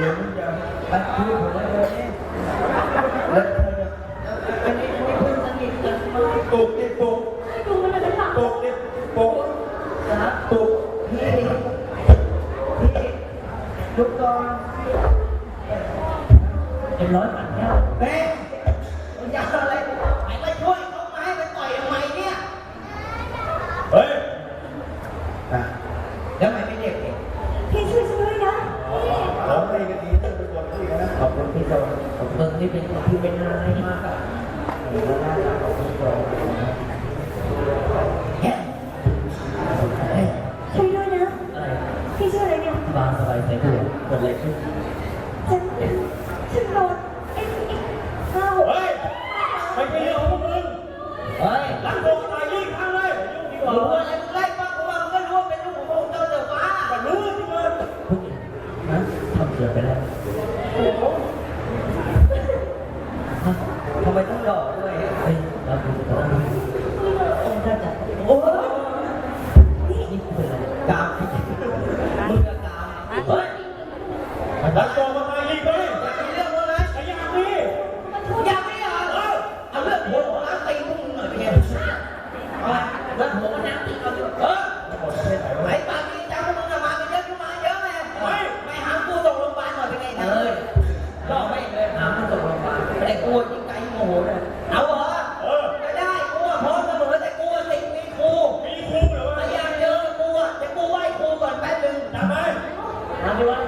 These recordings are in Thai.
เดี๋ยวมัตัดพี่พี่ยอัไกันปลเจดูมันเป็นหลักเนี่ยเป็อยปัเฮ้ยไรมาช่วยเขามาให้ไปต่อยทำไมเนี่ยเฮ้ยแล้วทำไมไม่เรีกเองพี่ช่วยช่วย ร้องเพลงดีๆเป็คนที่นะขอบคุณพี่โจขอบคุณที่เป็นคนที่เป็นน้าให้มากอะหอบคุณพี่โจช่วยด้วยนะ พี่ชื่ออะไรเนี่ย บางสบายใจกูเกิดอะไรขึ้นฉัน ฉันโดนไอ้ไอ้ข้าเฮ้ยไม่ใช่เรื่องของพวกมึงเฮ้ยลังโดนตายยิ่งข้างเลยยุ่งดีกว่า ทำไมต้องหล่อด้วยเฮ้ยเราดูตอนนี้อง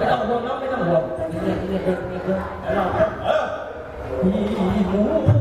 ไม่ต้องห่วงน้องไม่ต้องห่วงนี่นี่นี่นี่นี่รอเออพี่หมูมา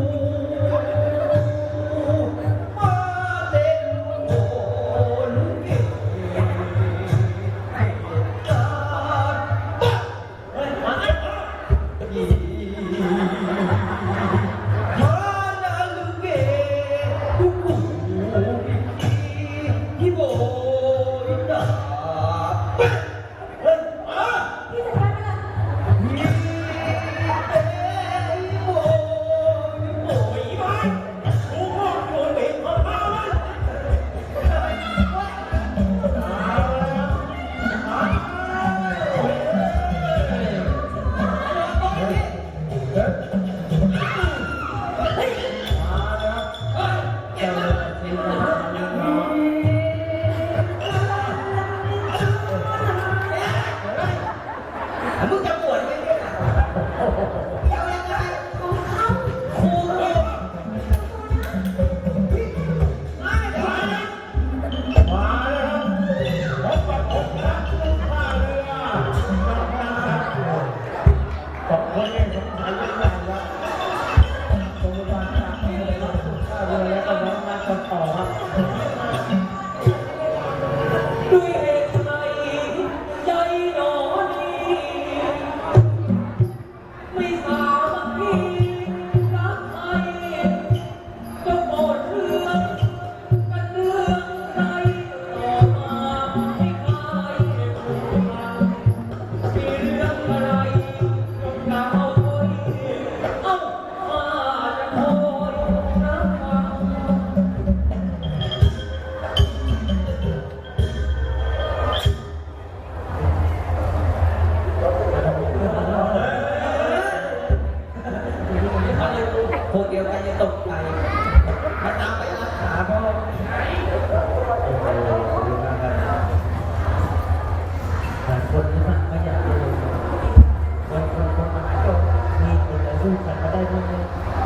มึงจะปวดไหมเนี่ย อบคุณที่สำคัญมากครับขอบคุณมากครับ ตกใจมาตามไปรักษาพ่อแต่คนที่มันไม่อยากรู้คนคนคนมันก็มีคนจะสู้กันมาได้ด้วย